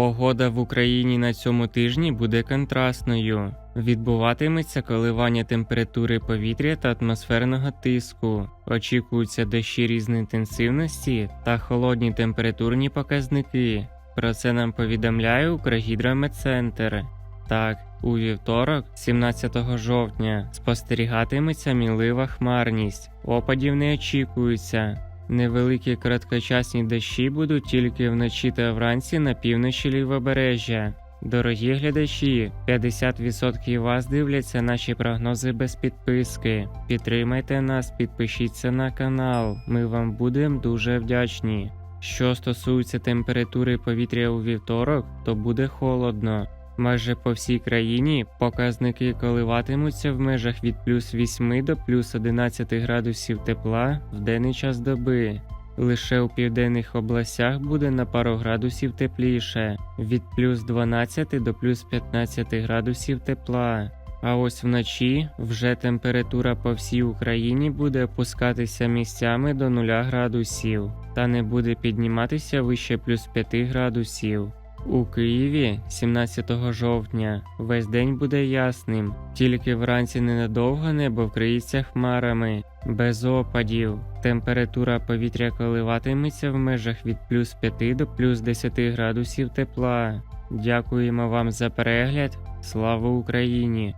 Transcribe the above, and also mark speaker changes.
Speaker 1: Погода в Україні на цьому тижні буде контрастною. Відбуватиметься коливання температури повітря та атмосферного тиску. Очікуються дощі різної інтенсивності та холодні температурні показники. Про це нам повідомляє Укргідрометцентр. Так, у вівторок, 17 жовтня, спостерігатиметься мінлива хмарність. Опадів не очікується. Невеликі короткочасні дощі будуть тільки вночі та вранці на півночі лівобережжя. Дорогі глядачі, 50% вас дивляться наші прогнози без підписки. Підтримайте нас, підпишіться на канал. Ми вам будемо дуже вдячні. Що стосується температури повітря у вівторок, то буде холодно. Майже по всій країні показники коливатимуться в межах від плюс 8 до плюс 11 градусів тепла в денний час доби. Лише у південних областях буде на пару градусів тепліше від плюс 12 до плюс 15 градусів тепла. А ось вночі вже температура по всій Україні буде опускатися місцями до 0 градусів та не буде підніматися вище плюс 5 градусів. У Києві 17 жовтня весь день буде ясним, тільки вранці ненадовго небо вкриється хмарами, без опадів. Температура повітря коливатиметься в межах від плюс 5 до плюс 10 градусів тепла. Дякуємо вам за перегляд. Слава Україні!